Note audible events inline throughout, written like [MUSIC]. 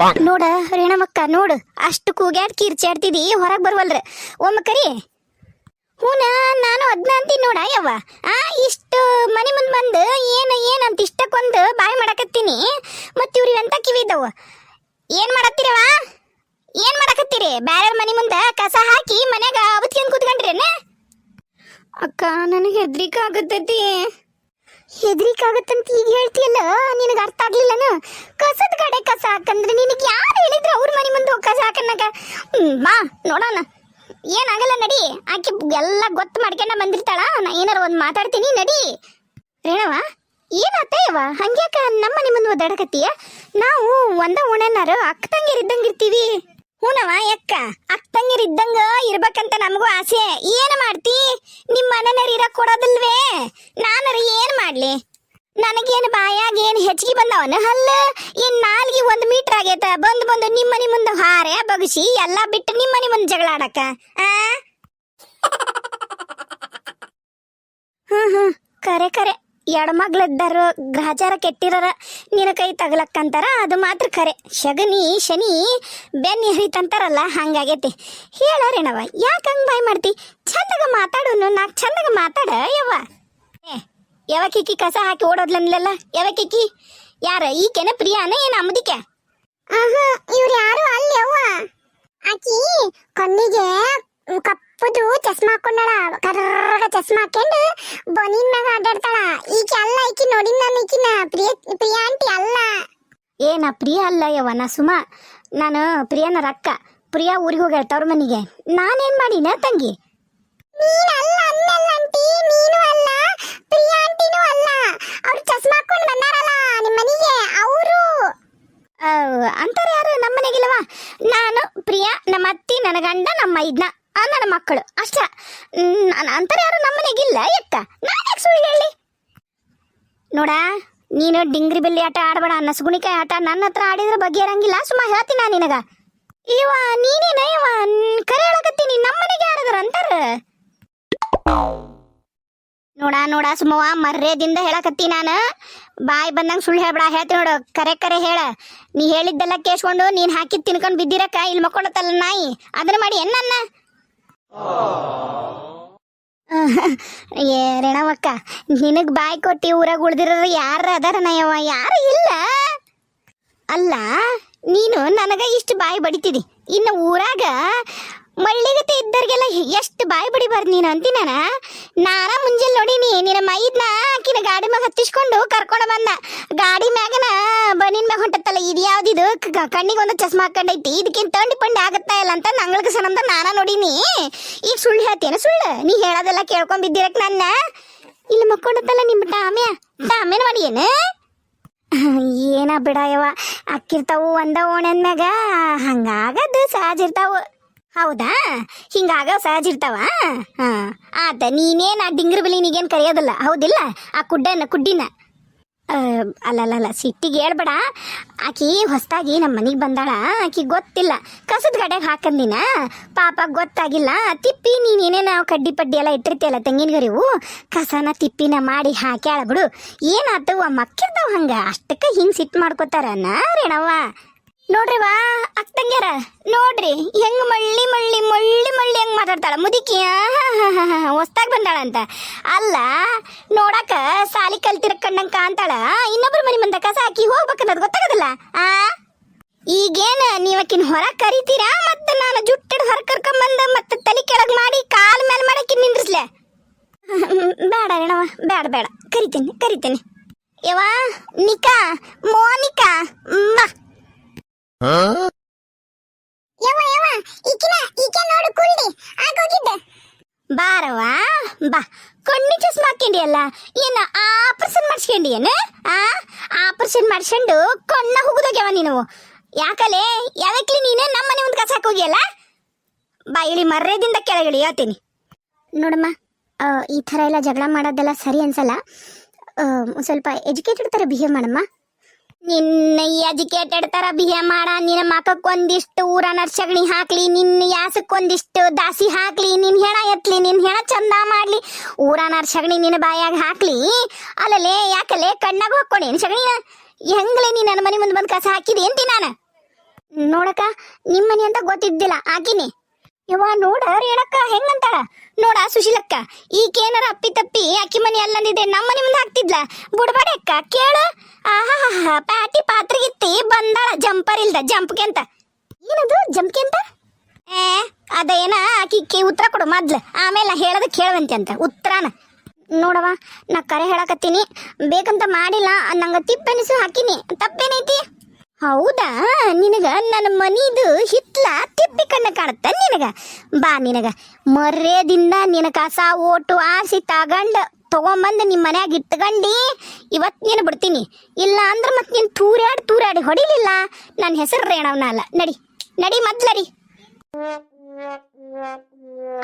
ನೋಡ ರೇಣಮಕ್ಕ ನೋಡು. ಅಷ್ಟು ಕೂಗ್ಯಾಡ್ ಕಿರ್ಚಾಡ್ತಿದಿ ಹೊರಗ್ ಬರ್ವಲ್ರ. ಒಮ್ಮ ಕರಿ. ಹೂನ ನಾನು ಅದ್ನ ಅಂತೀನಿ ನೋಡ ಯವ್ವ. ಆ ಇಷ್ಟು ಮನೆ ಮುಂದೆ ಬಂದು ಏನ ಏನಂತ ಇಷ್ಟಕ್ಕೊಂದು ಬಾಯಿ ಮಾಡಕತ್ತೀನಿ. ಮತ್ತೆ ಇವ್ರಿ ಎಂತ ಕಿವಿ ಇದ್ದವು? ಏನ್ ಮಾಡತ್ತೀರವ ಏನ್ ಮಾಡಕತ್ತೀರಿ? ಬ್ಯಾರ ಮನೆ ಮುಂದೆ ಕಸ ಹಾಕಿ ಮನ್ಯಾಗ ಅವತ್ಕೊಂಡ್ ಕೂತ್ಕೊಂಡ್ರೇನ? ಅಕ್ಕ ನನಗೆ ಹೆದ್ರಿಕೆ ಆಗತ್ತೈತಿ. ಹೆದ್ರಿಕೆ ಆಗತ್ತಂತ ಈಗ ಹೇಳ್ತೀಯಲ್ಲ, ನಿನಗೆ ಅರ್ಥ ಆಗ್ಲಿಲ್ಲನ? ಕಸದ ಕಡೆ ಕಸ ಹಾಕಂದ್ರೆ ನಿನಗೆ ಯಾರು ಹೇಳಿದ್ರು ಅವ್ರ ಮನೆ ಮುಂದೆ ಹೋಗಿ ಕಸ ಹಾಕನ್ನಾಗ ಬಾ, ನೋಡೋಣ. ಏನಾಗಲ್ಲ, ನಡಿ. ಆಕೆ ಎಲ್ಲ ಗೊತ್ತು ಮಾಡ್ಕೊಂಡ ಬಂದಿರ್ತಾಳ. ನಾ ಏನಾರ ಒಂದು ಮಾತಾಡ್ತೀನಿ, ನಡಿ. ರೇಣವ ಏನಾತಯ್ಯವ ಹಂಗ್ಯಾಕ ನಮ್ಮ ಮನೆ ಮುಂದೆ ಒದ್ದಾಡಕತ್ತೀಯ? ನಾವು ಒಂದ ಓಣನಾರು ಅಕ್ಕ ಇರ್ತೀವಿ. ಹೂನವ ಯಕ್ಕ ಅಕ್ಕಂಗಿರ್ ಇದ್ದಂಗ ಇರ್ಬೇಕಂತ ನಮಗೂ ಆಸೆ. ಏನ್ ಮಾಡ್ತಿ? ನಿಮ್ಮ ಮನೆನರ್ ಇರಕ್ಕೆ ಕೊಡೋದಿಲ್ವೇ? ನಾನರ ಏನ್ ಮಾಡ್ಲಿ? ನನಗೇನು ಬಾಯಾಗ ಏನು ಹೆಚ್ಚಿಗೆ ಬಂದವನ? ಹಲ್ಲ, ಏನ್ ನಾಲ್ಗಿ ಒಂದ್ ಮೀಟರ್ ಆಗೈತ? ಬಂದು ಬಂದು ನಿಮ್ಮ ಮನೆ ಮುಂದೆ ಹಾರೆ, ಬಗಸಿ, ಎಲ್ಲಾ ಬಿಟ್ಟು ನಿಮ್ಮ ಮನೆ ಮುಂದೆ ಜಗಳ ಆಡಕ ಆ? ಹ್ಮ್ ಹ್ಮ್. ಕರೆ ಕರೆ. ಎಡಮಗ್ಲದ್ದಾರ ಗ್ರಹಚಾರ ಕೆಟ್ಟಿರರ, ನಿನ್ನ ಕೈ ತಗಲಕ್ಕಂತಾರ, ಅದು ಮಾತ್ರ ಖರೆ. ಶಗನಿ ಶನಿ, ಬೆನ್ನಿ ಹರಿತಂತಾರಲ್ಲ, ಹಂಗಾಗೈತಿ. ಹೇಳರೇನವ ಯಾಕೆ ಹಂಗೆ ಬಾಯ್ ಮಾಡ್ತಿ? ಚಂದಾಗ ಮಾತಾಡೋನು ನಾಲ್ಕು ಚಂದಾಗ ಮಾತಾಡ, ಯವ್ವ. ಏ ಯಾವಕ್ಕಿಕ್ಕಿ ಕಸ ಹಾಕಿ ಓಡೋದ್ಲನ್ಲಲ್ಲ? ಯಾವಕ್ಕಿಕ್ಕಿ ಯಾರ, ಈಕೆನ, ಪ್ರಿಯಾನ, ಏನ ಅಮ್ಮದಿಕೆ ಇವ್ರು ಯಾರು ಅಲ್ಲಿ ಅವ್ವ ಆಕಿ, ಕಣ್ಣಿಗೆ ಕಪ್ಪದು ಚಸ್ಮಾ ಹಾಕೊಂಡಳ. ಕರ್ರಗ ಚಸ್ಮಾ ಹಾಕೊಂಡು ಬನೀನ್ ಮ್ಯಾಗ ಅಡ್ಡಾಡ್ತಾಳ ಈಕೆ ಅಲ್ಲ, ಈಕಿ ನೋಡಿನ ನಾನು ಈಕಿನ. ಪ್ರಿಯ, ಪ್ರಿಯಾ ಆಂಟಿ ಅಲ್ಲ. ಏನ ಪ್ರಿಯ ಅಲ್ಲ ಯವ್ವ, ನಾ ಸುಮ. ನಾನು ಪ್ರಿಯನ ರಕ್ಕ. ಪ್ರಿಯಾ ಊರಿಗೆ ಹೋಗ್ಯಾಳ ತವ್ರ ಮನೆಗೆ. ನಾನೇನ್ ಮಾಡಿನ ತಂಗಿ ನೀನ್ ಅಲ್ಲ ಅನ್ನಲ್ಲ ಆಂಟಿ ನೀನು ಅಲ್ಲ ಪ್ರಿಯಾ ಆಂಟಿನೂ ಅಲ್ಲ ಅವ್ರು ಚಸ್ಮಾ ಹಾಕೊಂಡು ಬಂದಾರಲ್ಲ ನಿಮ್ಮ ಮನೆಗೆ ಅವರು ಅಂತಾರೆ ಯಾರು ನಮ್ಮ ಮನೆಗಿಲ್ಲವ ನಾನು ಪ್ರಿಯಾ ನಮ್ಮ ಅತ್ತಿ ನನ್ನ ಗಂಡ ನಮ್ಮ ಐದ್ನ ಆ, ನನ್ನ ಮಕ್ಕಳು. ಅಷ್ಟ. ಅಂತಾರೆ ಯಾರು ನಮ್ಮ ಮನೆಗಿಲ್ಲ ಎಕ್ಕ? ನಾನು ಸುಳ್ಳು ಹೇಳಿ? ನೋಡ, ನೀನು ಡಿಂಗ್ರಿ ಬೆಲ್ಲಿ ಆಟ ಆಡಬೇಡ, ನಸಗುಣಿಕಾಯಿ ಆಟ ನನ್ನ ಹತ್ರ ಆಡಿದ್ರೆ ಬಗ್ಗೆ ಇರಂಗಿಲ್ಲ ಸುಮ್ಮ ಹೇಳ್ತೀನಿ ನಾನು ನಿನಗ. ಇವ ನೀನೇನ ಇವ ಕರೆ ಹೇಳಕತ್ತೀನಿ ನಮ್ಮ ಮನೆಗೆ ಯಾರದ್ರ ಅಂತಾರ. ನೋಡ ನೋಡ ಸುಮ್ಮವ ಮರ್ಯಾದಿಂದ ಹೇಳಕತ್ತಿ ನಾನು. ಬಾಯಿ ಬಂದಂಗೆ ಸುಳ್ಳು ಹೇಳ್ಬೇಡ, ಹೇಳ್ತೀನಿ ನೋಡು. ಕರೆ ಕರೆ ಹೇಳ. ನೀ ಹೇಳಿದ್ದೆಲ್ಲ ಕೇಸ್ಕೊಂಡು ನೀನು ಹಾಕಿದ್ದು ತಿನ್ಕೊಂಡು ಬಿದ್ದಿರಕ್ಕ, ಇಲ್ಲಿ ಮಕ್ಕೊಳತ್ತಲ್ಲ ನಾಯಿ. ಅದನ್ನ ಮಾಡಿ ಎನ್ನ ಏ, ರೇಣವಕ್ಕ, ನಿನಗ್ ಬಾಯ್ ಕೊಟ್ಟಿ ಊರಾಗ ಉಳ್ದಿರೋರು ಯಾರ ಅದಾರ ನಯವ ಯಾರು ಇಲ್ಲ. ಅಲ್ಲ, ನೀನು ನನಗ ಇಷ್ಟು ಬಾಯಿ ಬಡಿತಿದಿ. ಇನ್ನು ಊರಾಗ ಮಳ್ಳಿಗತೆ ಇದ್ದರಿಗೆಲ್ಲ ಎಷ್ಟು ಬಾಯಿ ಬಡಿಬಾರ್ದು ನೀನು ಅಂತೀನ ನಾನ ಮುಂಜಾನೆ ನೋಡೀನಿ ನಿನ್ನ ಮೈದ್ನ ಆಕಿನ ಗಾಡಿ ಮ್ಯಾಗ ಹತ್ತಿಸ್ಕೊಂಡು ಕರ್ಕೊಂಡು ಬಂದ. ಗಾಡಿ ಮ್ಯಾಗನ ಬನಿನ್ ಮ್ಯಾಗ ಹೊಂಟತ್ತಲ್ಲ, ಇದು ಯಾವ್ದಿದು? ಕಣ್ಣಿಗೆ ಒಂದು ಚಸ್ಮಾ ಹಾಕೊಂಡೈತಿ ಇದಕ್ಕಿಂತ ತಂಡಿ ಪಂಡಿ ಆಗತ್ತಾ ಇಲ್ಲ ಅಂತ ನಂಗಳಗ ಸನಂದ ನಾನ ನೋಡೀನಿ ಈಗ ಸುಳ್ಳು ಹೇಳ್ತೇನೆ ಸುಳ್ಳು? ನೀ ಹೇಳೋದೆಲ್ಲ ಕೇಳ್ಕೊಂಡ್ ಬಿದ್ದಿರಕ್ ನನ್ನ? ಇಲ್ಲಿ ಮಕ್ಕೊಂಡತ್ತಲ್ಲ ನಿಮ್ಮ ಟಾಮ್ಯ. ಟಾಮ್ಯನ ಮಾಡಿ ಏನು? ಏನ ಬಿಡಯವ ಅಕ್ಕಿರ್ತಾವು ಒಂದ ಓಣ್ಯಾಗ ಹಂಗಾಗದು ಸಹಜ ಇರ್ತಾವು ಹೌದಾ? ಹಿಂಗಾಗ ಸಹಜ ಇರ್ತಾವ ಹಾ. ಆತ, ನೀನೇನ್ ಆ ಡಿಂಗ್ರ ಬಿಲಿನಿಗೇನ್ ಕರೆಯೋದಿಲ್ಲ, ಹೌದಿಲ್ಲ? ಆ ಕುಡ್ಡನ, ಕುಡ್ಡಿನ. ಅಲ್ಲಲ್ಲ ಸಿಟ್ಟಿಗೆ ಹೇಳ್ಬೇಡ. ಆಕಿ ಹೊಸ್ತಾಗಿ ನಮ್ಮ ಮನೆಗೆ ಬಂದಾಳ, ಆಕಿ ಗೊತ್ತಿಲ್ಲ. ಕಸದ ಗಡೆಗೆ ಹಾಕಂದಿನ ಪಾಪ ಗೊತ್ತಾಗಿಲ್ಲ. ತಿಪ್ಪಿ ನೀನೇನೇ ನಾವು ಕಡ್ಡಿ ಪಡ್ಡಿ ಎಲ್ಲ ಇಟ್ಟಿರ್ತೀಯಲ್ಲ ತೆಂಗಿನ ಗರಿವು? ಕಸನ ತಿಪ್ಪಿನ ಮಾಡಿ ಹಾಕ್ಯಾಳ ಬಿಡು. ಏನಾತವ ಮಕ್ಕಿರ್ತಾವ ಹಂಗ? ಅಷ್ಟಕ್ಕೆ ಹಿಂಗ್ ಸಿಟ್ಟು ಮಾಡ್ಕೋತಾರ ರೇಣವ್ವ ನೋಡ್ರಿ ವಾ ಅಕ್ಕ ತಂಗ್ಯಾರ. ನೋಡ್ರಿ, ಹೆಂಗ್ ಮಳ್ಳಿ ಮಳ್ಳಿ ಮಳ್ಳಿ ಮಳ್ಳಿ ಹೆಂಗ್ ಮಾತಾಡ್ತಾಳ ಮುದುಕಿ. ಹೊಸ್ದಾಗ ಬಂದಾಳ ಅಂತ ಅಲ್ಲ, ನೋಡಾಕ ಸಾಲಿ ಕಲ್ತಿರ ಕಣ್ಣಂಗ್ ಕಾಂತಾಳ ಇನ್ನೊಬ್ರ ಮನೆ ಬಂದ ಕಸ ಹಾಕಿ ಹೋಗ್ಬೇಕನ್ನೋದು ಗೊತ್ತಾಗದಿಲ್ಲ. ಆ? ಈಗೇನ ನೀವಕಿನ್ ಹೊರ ಕರಿತೀರಾ ಮತ್ತ ನಾನು ಜುಟ್ಟಿಡ್ ಹೊರ ಕರ್ಕೊಂಬಂದ ಮತ್ತೆ ತಲೆ ಕೆಳಗ್ ಮಾಡಿ ಕಾಲ್ ಮೇಲೆ ಮಾಡಕ್ಕೆ ನಿಂದ್ರಿಸ್ಲೆ? ಬೇಡ ರೇಣವ ಬೇಡ ಬೇಡ. ಕರಿತೇನೆ ಕರಿತೇನೆ. ಯವ್ವ, ನಿಕಾ, ಮೋನಿಕಾ ಮ್ಮ ಬಾರವ್ವ, ಬಾ. ಕಣ್ಣಿ ಚಸ್ಮಾ ಹಾಕೊಂಡಿಯಲ್ಲ ಏನ ಆಪರೇಷನ್ ಮಾಡಿಸ್ಕೊಂಡಿಯೇನ? ಆ? ಆಪರೇಷನ್ ಮಾಡಿಸ್ಕೊಂಡು ಕಣ್ಣ ಹೋಗುದೋಗ್ಯವ ನೀನು. ಯಾಕಲೆ, ಯಾವಕ್ಲಿ ನೀನು ನಮ್ಮ ಮನೆ ಒಂದು ಕಸ ಹೋಗಿಯಲ್ಲ? ಬಾ, ಇಳಿ ಮರ್ಯಾದಿಂದ ಕೆಳಗಿಳಿ, ಹೇಳ್ತೀನಿ. ನೋಡಮ್ಮ ಈ ಥರ ಎಲ್ಲ ಜಗಳ ಮಾಡೋದೆಲ್ಲ ಸರಿ ಅನ್ಸಲ್ಲ. ಸ್ವಲ್ಪ ಎಜುಕೇಟೆಡ್ ಥರ ಬಿಹೇವ್ ಮಾಡಮ್ಮ. ನಿನ್ನ ಎಜುಕೇಟೆಡ್ ತರ ಬಿಹೇವ್ ಮಾಡ. ನಿನ್ನ ಮಕ್ಕಕ್ಕೊಂದಿಷ್ಟು ಊರ ನರ್ಸಗಣಿ ಸಗಣಿ ಹಾಕ್ಲಿ, ನಿನ್ನ ಯಾಸಕ್ಕೊಂದಿಷ್ಟು ದಾಸಿ ಹಾಕ್ಲಿ ನಿನ್ ಹೆಣ ಎತ್ಲಿ ನಿನ್ ಹೆಣ ಚಂದ ಮಾಡ್ಲಿ. ಊರ ನರ್ಸಗಣಿ ನಿನ್ನ ಬಾಯಾಗ ಹಾಕ್ಲಿ. ಅಲ್ಲಲೇ, ಯಾಕಲೇ ಕಣ್ಣಾಗ ಹಾಕ್ಕೊಂಡೇನು ಸಗಣಿನ ಹೆಂಗ್ಲೆ ನೀ ನನ್ನ ಮನೆ ಮುಂದೆ ಬಂದು ಕಸ ಹಾಕಿದಿ ಅಂತಿ ನಾನು? ನೋಡಕ ನಿಮ್ಮ ಮನೆ ಅಂತ ಗೊತ್ತಿದ್ದಿಲ್ಲ. ಆಕಿನಿ ಯವ್ವ, ನೋಡ, ರೇಣಕ್ಕ, ಹೆಂಗಂತಾಳ? ನೋಡ ಸುಶೀಲಕ್ಕ, ಈಗೇನಾರ ಅಪ್ಪಿ ತಪ್ಪಿ ಅಕ್ಕಿ ಮನೆ ಅಲ್ಲಂದಿದೆ ನಮ್ಮ ಮನೆ ಮುಂದೆ ಹಾಕ್ತಿದ್ಲ? ಬುಡಬಾಡಿ ಅಕ್ಕ, ಕೇಳು. ಆಹಾ ಪ್ಯಾಟಿ ಪಾತ್ರೆಗಿತ್ತಿ ಬಂದಾಳ, ಜಂಪರ್ ಇಲ್ದ, ಜಂಪ್ಗೆ ಅಂತ. ಏನದು, ಜಂಪ್ಗೆ ಅಂತ? ಏ, ಅದೇನ, ಆಕಿ ಉತ್ತರ ಕೊಡು ಮೊದ್ಲು. ಆಮೇಲೆ ಹೇಳದ ಕೇಳುವಂತೆ ಅಂತ, ಉತ್ತರನ. ನೋಡವ ನಾ ಕರೆ ಹೇಳಕತ್ತೀನಿ. ಬೇಕಂತ ಮಾಡಿಲ್ಲ, ನಂಗೆ ತಿಪ್ಪೆನಿಸು ಹಾಕಿನಿ. ತಪ್ಪೇನೈತಿ? ಹೌದಾ? ನಿನಗ ನನ್ನ ಮನಿದು ಹಿತ್ಲ ತಿಪ್ಪಿ ಕಣ್ಣ ಕಾಣತ್ತ ನಿನಗ? ಬಾ ನಿನಗ. ಮರ್ಯಾದಿಂದ ನಿನ ಕಸ ಓಟು ಆಸಿ ತಗೊಂಡು ತಗೊಂಬಂದು ನಿಮ್ಮ ಮನ್ಯಾಗ ಇಟ್ಕಂಡು ಇವತ್ತು ನೀನು ಬಿಡ್ತೀನಿ. ಇಲ್ಲ ಅಂದ್ರೆ ಮತ್ತೆ ನೀನು ತೂರಾಡಿ ತೂರ್ಯಾಡಿ ಹೊಡಿಲಿಲ್ಲ. ನನ್ನ ಹೆಸರು ರೇಣವನ ಅಲ್ಲ ನಡಿ ನಡಿ ಮೊದ್ಲರಿ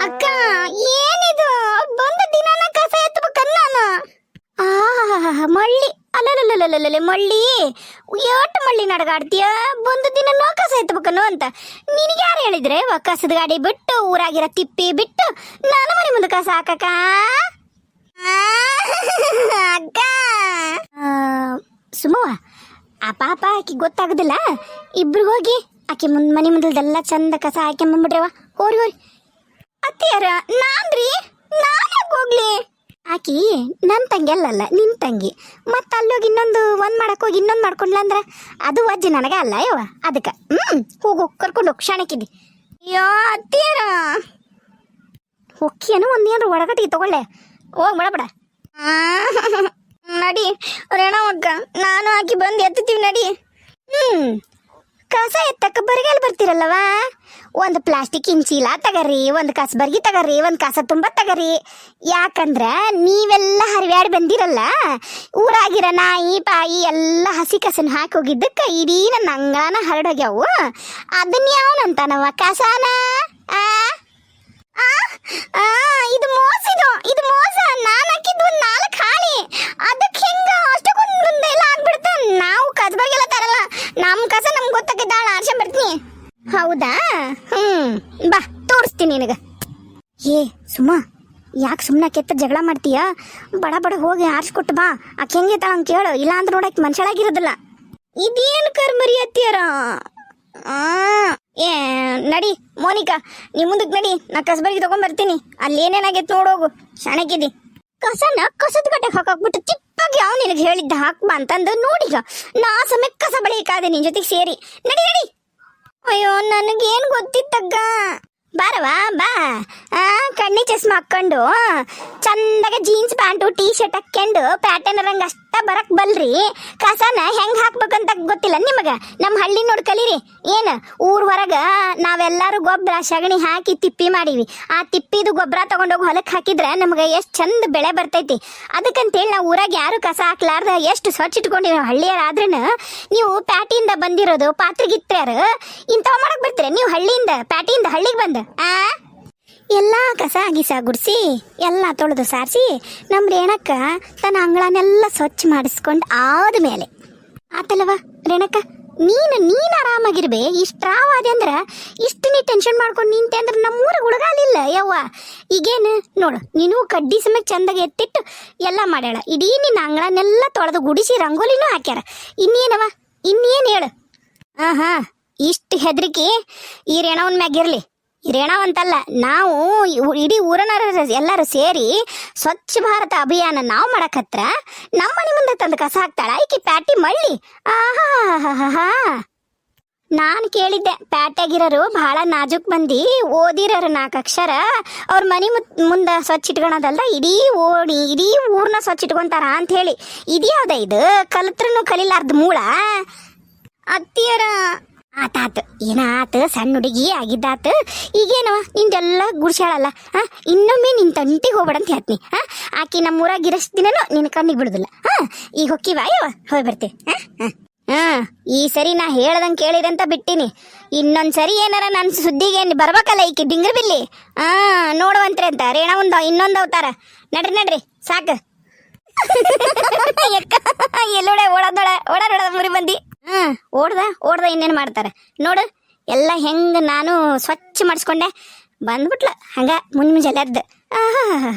ಅಕ್ಕ, ಏನಿದು? ಬಂದ ದಿನಾನ ಕಸ ಎತ್ತಬೇಕನ್ನ ನಾನು ಆ ಮಳ್ಳಿ ಅಲ್ಲಲ್ಲಲ್ಲಲ್ಲಲ್ಲ ಮಳ್ಳಿ ಏಟ್ ಮಳ್ಳಿ ನಡಗಾಡ್ತೀಯ ಒಂದು ದಿನ ನೋ ಕಸ ಎತ್ತಬೇಕನ್ನು ಅಂತ ನಿನಗೆ ಯಾರು ಹೇಳಿದ್ರೆ ಕಸದ ಗಾಡಿ ಬಿಟ್ಟು ಊರಾಗಿರೋ ತಿಪ್ಪಿ ಬಿಟ್ಟು ನಾನು ಮನೆ ಮುಂದೆ ಕಸ ಹಾಕಕ್ಕ ಆ, ಅಕ್ಕ ಸುಮವ ಆ ಪಾಪ ಆಕಿ ಗೊತ್ತಾಗೋದಿಲ್ಲ ಇಬ್ರು ಹೋಗಿ ಆಕೆ ಮುಂದ್ ಮನೆ ಮುಂದಲ್ದೆಲ್ಲ ಚಂದ ಕಸ ಹಾಕ್ಯಂಬಂಬಿಡ್ರವ ಹೋರಿ ಹೋರಿ ಅತ್ತಿಯಾರ ನಾನ್ರಿ ನಾನು ಹೋಗ್ಲಿ ಆಕಿ ನನ್ನ ತಂಗಿ ಅಲ್ಲಲ್ಲ ನಿನ್ ತಂಗಿ. ಮತ್ತೆ ಅಲ್ಲೋಗಿ ಇನ್ನೊಂದು ಒಂದು ಮಾಡಕ್ಕೆ ಹೋಗಿ ಇನ್ನೊಂದು ಮಾಡ್ಕೊಂಡ್ಲ ಅಂದ್ರೆ? ಅದು ಅಜ್ಜಿ ನನಗೆ ಅಲ್ಲ, ಯವ್ವ. ಅದಕ್ಕೆ, ಹ್ಮ್, ಹೋಗು, ಕರ್ಕೊಂಡು ಹೋಗಿ ಶಾಣಕ್ಕಿದ್ದಿ ಅಯ್ಯೋ ಅತ್ತೀರ ಹೊಕ್ಕಿಯನ್ನು ಒಂದು ಒಂದೇನ್ರ ಒಳಗಟ್ಟಿಗೆ ತಗೊಳ್ಳೆ. ಹೋಗ್ ಮಾಡಬೇಡ ನಡಿ ರೇಣವಕ್ಕ ನಾನು ಆಕಿ ಬಂದು ಎತ್ತುತ್ತೀವಿ, ನಡಿ. ಹ್ಮ್. ಕಸ ಎತ್ತಕ್ಕ ಬರಿಗಾಲ ಬರ್ತಿರಲ್ಲವ? ಒಂದು ಪ್ಲಾಸ್ಟಿಕ್ ಚೀಲ ತಗರಿ, ಒಂದು ಕಸ ಬರ್ಗಿ ತಗರಿ, ಒಂದು ಕಸ ತುಂಬ ತಗರಿ. ಯಾಕಂದ್ರ ನೀವೆಲ್ಲ ಹರಿವ್ಯಾಡಿ ಬಂದಿರಲ್ಲ? ಊರಾಗಿರ ನಾಯಿ, ಪಾಯಿ ಎಲ್ಲ ಹಸಿ ಕಸನ ಹಾಕಿ ಹೋಗಿದ್ದಕ್ಕ ಇಡೀ ನನ್ನ ಅಂಗಳನ ಹರಡೋಗ್ಯಾವು. ಅದನ್ನ ಯಾವನಂತಾನವ ಕಸನ? ಆ? ಇದು ಮೋಸ ಇದು ಇದು ಮೋಸ ನಾನು ಹಾಕಿದ್ದು ಒಂದು ನಾಲ್ಕು ಹಾಳಿ ಅದಕ್ಕೆ ಹೆಂಗ ಅಷ್ಟಕ್ಕೊಂದು ಎಲ್ಲ ಆಗ್ಬಿಡ್ತ ನಾವು ಕಸ ಬಗೆಲ್ಲ ತರಲ್ಲ ನಮ್ಮ ಕಸ ನಮ್ಗೆ ಗೊತ್ತಾಗಿದ್ದಾಳ ಆರ್ಷ ಬರ್ತೀನಿ ಹೌದಾ ಹ್ಮ್ ಬಾ ತೋರಿಸ್ತೀನಿ ನಿನಗ ಏ ಸುಮ್ಮ ಯಾಕೆ ಸುಮ್ಮನೆ ಕೆತ್ತ ಜಗಳ ಮಾಡ್ತೀಯ? ಬಡ ಬಡ ಹೋಗಿ ಆರಿಸ್ಕೊಟ್ಟು ಬಾ. ಆಕೆ ಹೆಂಗೈತಾಳ ಅಂತ ಕೇಳು ಇಲ್ಲ ಅಂದ್ರೆ ನೋಡಕ್ಕೆ ಮನುಷ್ಯಳಾಗಿರೋದಿಲ್ಲ. ಇದೇನು ಕರ್ಮರಿ ಅತ್ತಿಯರ? ಏ, ನಡಿ, ಮೋನಿಕಾ, ನೀ ಮುಂದಕ್ಕೆ ನಡಿ. ನಾ ಕಸಬರ್ಗಿ ತಗೊಂಡ್ಬರ್ತೀನಿ ಅಲ್ಲಿ ಏನೇನಾಗೈತೆ ನೋಡೋಗು ಶಾಣಕಿದಿ ಕಸನ ಕಸದ ಗಡ್ಡೆಗೆ ಹಾಕಾಕ್ಬಿಟ್ಟು ಚಿಪ್ಪಾಗಿ ಯಾವ ನಿನಗೆ ಹೇಳಿದ್ದ ಹಾಕ್ಬಾ ಅಂತಂದು ನೋಡಿಗ. ನಾ ಸಮಯ ಕಸ ಬಳಿಕಾದೆ ನಿನ್ ಜೊತೆಗೆ ಸೇರಿ. ನಡಿ ನಡಿ. ಅಯ್ಯೋ, ನನಗೇನು ಗೊತ್ತಿತ್ತಗ್ಗ ಬಾರವಾ ಬಾ. ಆ, ಕಣ್ಣಿ ಚಸ್ಮ ಹಾಕೊಂಡು ಚಂದಾಗ ಜೀನ್ಸ್ ಪ್ಯಾಂಟು ಟೀ ಶರ್ಟ್ ಹಾಕ್ಕೊಂಡು ಪ್ಯಾಟರ್ನ್ ರಂಗ ಅಷ್ಟ ಬರಕ್ ಬಲ್ರಿ. ಕಸನ ಹೆಂಗ್ ಹಾಕ್ಬೇಕಂತ ಗೊತ್ತಿಲ್ಲ ನಿಮಗ? ನಮ್ಮ ಹಳ್ಳಿ ನೋಡ್ಕಲಿರಿ ಕಲೀರಿ. ಏನ್ ಊರ್ ಹೊರಗ ನಾವೆಲ್ಲರೂ ಗೊಬ್ಬರ ಸಗಣಿ ಹಾಕಿ ತಿಪ್ಪಿ ಮಾಡೀವಿ. ಆ ತಿಪ್ಪಿದು ಗೊಬ್ಬರ ತಗೊಂಡೋಗಿ ಹೊಲಕ್ಕೆ ಹಾಕಿದ್ರೆ ನಮ್ಗೆ ಎಷ್ಟು ಚಂದ ಬೆಳೆ ಬರ್ತೈತಿ. ಅದಕ್ಕಂತೇಳಿ ನಾವು ಊರಾಗ ಯಾರು ಕಸ ಹಾಕ್ಲಾರ್ದ, ಎಷ್ಟು ಸ್ವಚ್ಛ ಇಟ್ಕೊಂಡಿರೋ ಹಳ್ಳಿಯರಾದ್ರೂ ನೀವು ಪ್ಯಾಟಿಯಿಂದ ಬಂದಿರೋದು, ಪಾತ್ರೆಗಿತ್ರ್ಯಾರ, ಇಂಥವು ಮಾಡಕ್ ಬರ್ತೀರ? ನೀವು ಹಳ್ಳಿಯಿಂದ, ಪ್ಯಾಟಿಯಿಂದ ಹಳ್ಳಿಗೆ ಬಂದು, ಆ? ಎಲ್ಲ ಕಸ ಗಿಸ ಗುಡಿಸಿ, ಎಲ್ಲ ತೊಳೆದು ಸಾರಿಸಿ ನಮ್ಮ ರೇಣಕ್ಕ ತನ್ನ ಅಂಗಳನೆಲ್ಲ ಸ್ವಚ್ಛ ಮಾಡಿಸ್ಕೊಂಡು ಆದ್ಮೇಲೆ. ಆತಲ್ವ ರೇಣಕ್ಕ ನೀನು ನೀನು ಆರಾಮಾಗಿರ್ಬೆ. ಇಷ್ಟು ರಾವಾದೆ ಅಂದ್ರೆ ಇಷ್ಟು ನೀ ಟೆನ್ಷನ್ ಮಾಡ್ಕೊಂಡು ನಿಂತೆ ಅಂದ್ರೆ ನಮ್ಮೂರ ಹುಡುಗಾಲಿಲ್ಲ ಯವ್ವ. ಈಗೇನು, ನೋಡು, ನೀನು ಕಡ್ಡಿ ಸಮೇತ ಚಂದಾಗ ಎತ್ತಿಟ್ಟು ಎಲ್ಲ ಮಾಡ್ಯಾಳ. ಇಡೀ ನಿನ್ನ ಅಂಗಳನ್ನೆಲ್ಲ ತೊಳೆದು ಗುಡಿಸಿ ರಂಗೋಲಿನೂ ಹಾಕ್ಯಾರ. ಇನ್ನೇನವ? ಇನ್ನೇನು ಹೇಳು? ಹಾಂ ಹಾಂ ಇಷ್ಟು ಹೆದರಿಕೆ. ಈ ರೇಣವನ ಮ್ಯಾಗಿರ್ಲಿ ಈ ರೇಣವಂತಲ್ಲ ನಾವು ಇಡೀ ಊರನರ ಎಲ್ಲರೂ ಸೇರಿ ಸ್ವಚ್ಛ ಭಾರತ ಅಭಿಯಾನ ನಾವು ಮಾಡಕತ್ರ ನಮ್ಮ ಮನೆ ಮುಂದೆ ತಂದು ಕಸ ಹಾಕ್ತಾಳ, ಈಕಿ ಪ್ಯಾಟಿ ಮಳ್ಳಿ. ಆಹಾ ನಾನು ಕೇಳಿದ್ದೆ, ಪ್ಯಾಟ್ಯಾಗಿರೋರು ಭಾಳ ನಾಜುಕ್ ಮಂದಿ, ಓದಿರೋರು ನಾಲ್ಕು ಅಕ್ಷರ. ಅವ್ರ ಮನೆ ಮುಂದೆ ಸ್ವಚ್ಛ ಇಟ್ಕೊಳೋದಲ್ಲ ಇಡೀ ಓಣಿ ಇಡೀ ಊರ್ನ ಸ್ವಚ್ಛ ಇಟ್ಕೊಂತಾರ ಅಂತ ಹೇಳಿ ಇದ್ಯಾವ್ದ ಇದು? ಕಲಿತ್ರೂ ಕಲಿಲಾರ್ದ ಮೂಳ? ಅತ್ತಿಯರ ಆತಾತು ಆತ ಸಣ್ಣ ಹುಡುಗಿ ಆಗಿದ್ದಾತ. ಈಗೇನವ ನಿಂದೆಲ್ಲ ಗುಡ್ಸ್ಯಾಳಲ್ಲ ಹಾ ಇನ್ನೊಮ್ಮೆ ನಿನ್ ತಂಟಿಗೆ ಹೋಗ್ಬೇಡ ಅಂತ ಹೇಳ್ತೀನಿ ಹಾ ಆಕಿ ನಮ್ಮ ಊರಾಗ ಇರಷ್ಟು ದಿನನೂ ನಿನ್ನ ಕಣ್ಣಿಗೆ ಬಿಡುದಿಲ್ಲ ಹಾ ಈಗ ಹೊಕ್ಕಿ ಯವ್ವ ಹೋಗಿ ಬರ್ತೀವಿ ಹಾ ಹಾಂ ಈ ಸರಿ ನಾ ಹೇಳ್ದಂಗೆ ಕೇಳಿದಂತ ಬಿಟ್ಟಿನಿ. ಇನ್ನೊಂದ್ ಸರಿ ಏನಾರ ನನ್ನ ಸುದ್ದಿಗೆ ಬರ್ಬೇಕಲ್ಲ ಈಕಿ ಡಿಂಗ್ರ ಬಿಲ್ಲಿ? ಹಾ ನೋಡುವಂತ್ರಿ ಅಂತ, ರೇಣ ಒಂದು ಇನ್ನೊಂದು ಅವತಾರ. ನಡ್ರಿ ನಡ್ರಿ, ಸಾಕು. [LAUGHS] ಎಲ್ಲೋಡೆ ಓಡೋದೋಳ ಓಡಾಡೋಡ ಮುರಿ ಮಂದಿ. ಹ್ಮ್, ಓಡ್ದ ಓಡ್ದ ಇನ್ನೇನು ಮಾಡ್ತಾರೆ. ನೋಡು, ಎಲ್ಲ ಹೆಂಗ್ ನಾನು ಸ್ವಚ್ಛ ಮಾಡಿಸ್ಕೊಂಡೆ. ಬಂದ್ಬಿಟ್ಲ, ಹಂಗ ಮುಂಜೆ ಮುಂಜಾನೆ ಎದ್ದು. ಆಹಾ